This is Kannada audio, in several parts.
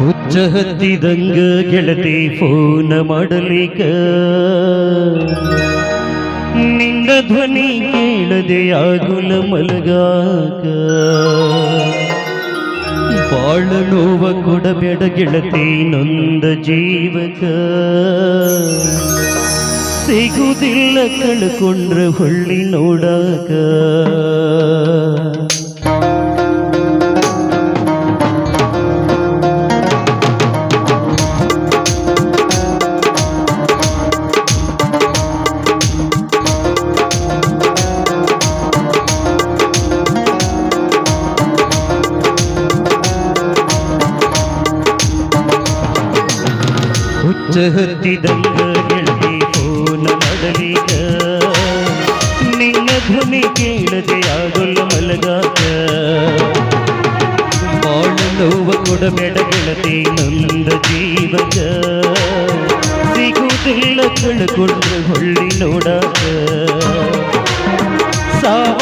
ಹುಚ್ಚ ಹತ್ತಿದಂಗ ಗೆಳತಿ ಫೋನ ಮಾಡಲಿಕ ನಿನ್ನ ಧ್ವನಿ ಕೇಳದೆ ಆಗುಲ ಮಲಗಾಕ ಬಾಳ ನೋವ ಕೊಡಬೇಡ ಗೆಳತಿ ನೊಂದ ಜೀವಕ ಸಿಗುವುದಿಲ್ಲ ಕಳ್ಕೊಂಡ್ರ ಹೊಳ್ಳಿ ನೋಡಾಕ ಹುಚ್ಚ ಹತ್ತಿದಂಗ ಗೆಳತಿ ಫೋನ ಮಾಡಲಿಕ ನಿನ್ನ ಧ್ವನಿ ಕೇಳದೆ ಆಗೊಲ್ಲ ಮಲಗಾಗ ಬಾಳ ನೋವ ಕೊಡಬೇಡ ನೊಂದ ಜೀವಕ. ಸಿಗುವುದಿಲ್ಲ ಕಳ್ಕೊಂಡ್ರೆ ಹೊಳ್ಳಿ ನೋಡಾಗ ಸಾವ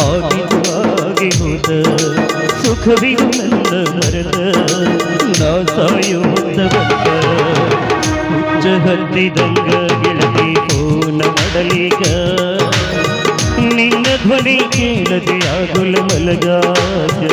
ಆಗಿ ಹೋದ ಸುಖವಿದು ನನ್ನ ಮರೆತ ನಾ ಸಾಯೋ ಬಂದ ಹುಚ್ಚ ಹತ್ತಿದಂಗ ಗೆಳತಿ ಪೂರ್ಣ ಮಾಡಲೀಗ. ನಿನ್ನ ಧ್ವನಿ ಕೇಳದೆ ಆಗುಲ ಮಲಗಾಗ.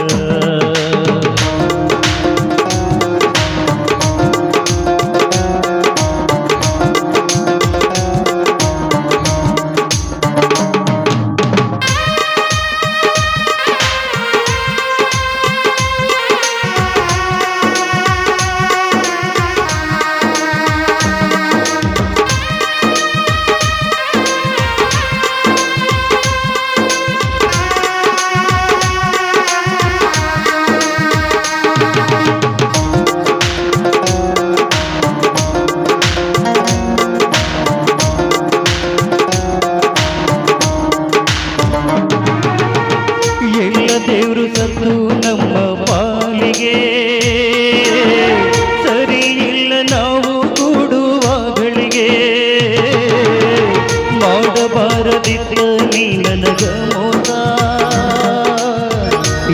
ನೀ ನನಗ ಮೋಸ.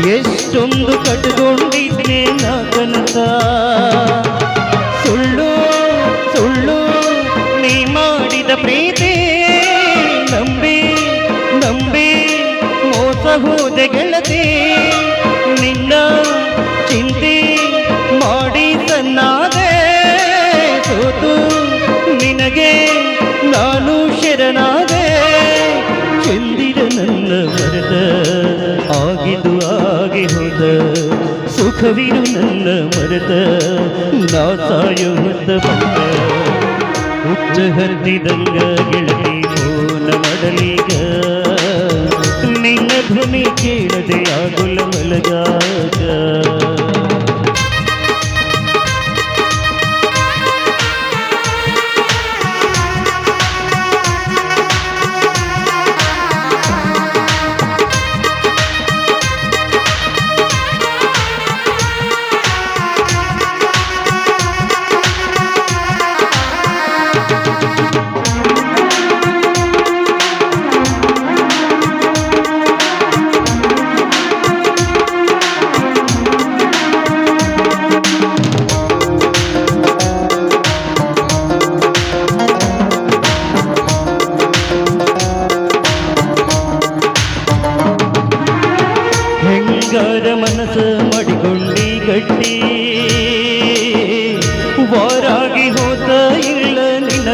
ಎಷ್ಟೊಂದು ಕಟ್ಕೊಂಡಿದ್ದೆ ಸುಖವಿರು ನನ್ನ ಮರದ ನಾ ಸಾಯೋ ಹೊತ್ತ ಬಂದ ಹುಚ್ಚ ಹತ್ತಿದಂಗ ಗೆಳತಿ ಫೋನ ಮಾಡಲೀಗ ನಿನ್ನ ಧ್ವನಿ ಕೇಳದೆ ಆಗುಲ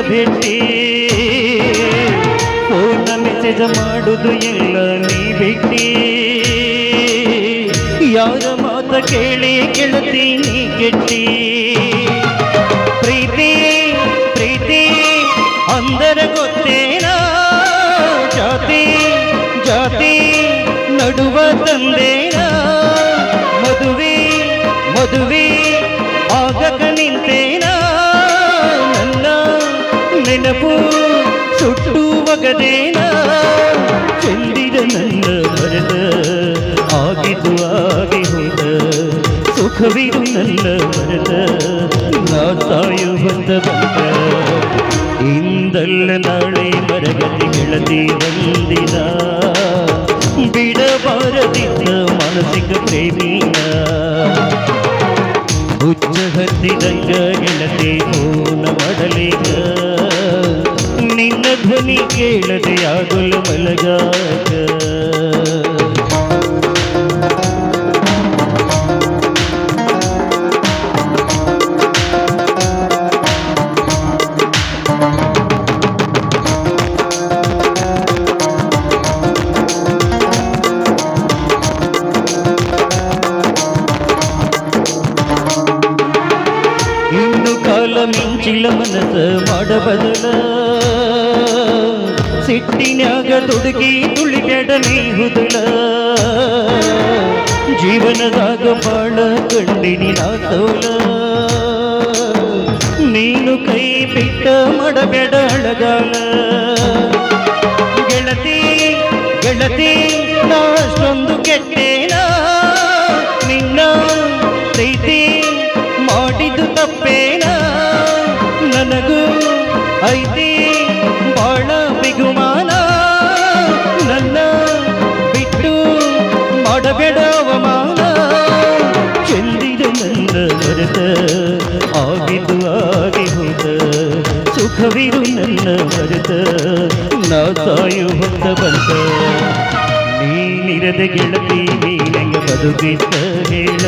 ಭೇಟಿ. ಪೂರ್ಣ ಮೆಸೇಜ್ ಮಾಡುದು ಎಲ್ಲ ನೀ ಭೇಟಿ. ಯಾರ ಮಾತ ಕೇಳಿ ಕೇಳ್ತೀನಿ ಕೆಟ್ಟಿ. ಪ್ರೀತಿ ಪ್ರೀತಿ, ಅಂದರ ಗೊತ್ತೇನ? ಜಾತಿ ಜಾತಿ, ನಡುವ ತಂದೇನ ಮಗದೇನ ಚೆಂದಿದ ನನ್ನ ಬರದ ಆಗಿದು ಆಗಿ ಹೋದ ಸುಖವಿದು ನನ್ನ ಬರದ ನಾ ತಾಯು ಬಂದ ಬಂದ ಇಂದಲ್ಲ ನಾಳೆ ಬರಗತಿ ಗೆಳತಿ ಬಂದಿದ ಬಿಡಬಾರದಿದ್ದ ಮಾನಸಿಕ ಪ್ರೇಮಿನ ಉಚ್ಚ ಹತ್ತಿದಂಗ ಗೆಳತಿ ಮೌನ ಮಾಡಲಿಗ ನಿನ್ನ ಧ್ವನಿ ಕೇಳದೆ ಆಗಲು ಮಲಗಾಗ ಇನ್ನು ಕಾಲ ಮಿಂಚಿಲ್ಲ ಮನಸ ಮಾಡಬದಲ ಸಿಟ್ಟಿನ್ಯಾಗ ತುಡುಕಿ ತುಳಿಗೆಡ ನೀಹುದಲ ಜೀವನದಾಗ ಬಾಳ ಕಂಡಿನಿ ನಾ ಸೋಲ ನೀನು ಕೈ ಬಿಟ್ಟ ಮಾಡಬೇಡ ಅಳಗಾಲ. ಆಗಿದು ಆಗಿದ್ದು ಆಗಿ ಹೋದ ಸುಖವಿರು ನನ್ನ ಮರೆತ, ನಾ ಸಾಯು ಹೊತ್ತ ಬಂತ ನೀನಿರದ ಗೆಳತಿ, ನೀನಂಗ ಬದುಕಿದ್ದ ಹೇಳ.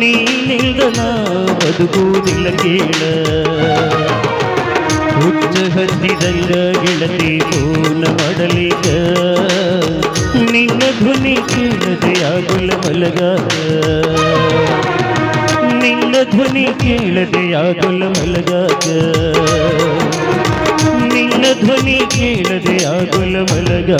ನೀನಿಲ್ದ ನಾ ಬದುಕುವುದಿಲ್ಲ ಕೇಳ. ಹುಚ್ಚ ಹತ್ತಿದಂಗ ಗೆಳತಿ, ಪೂರ್ಣ ಮಾಡಲಿಗ ನಿನ್ನ ಧ್ವನಿ ಕೇಳದೆ ಆಗುಲ ಮಲಗಾಗ ನಿನ್ನ ಧ್ವನಿ ಕೇಳದೆ ಯಾದುಲ ಮಲಗಾಗ ನಿನ್ನ ಧ್ವನಿ ಕೇಳದೆ ಯಾದುಲ ಮಲಗಾಗ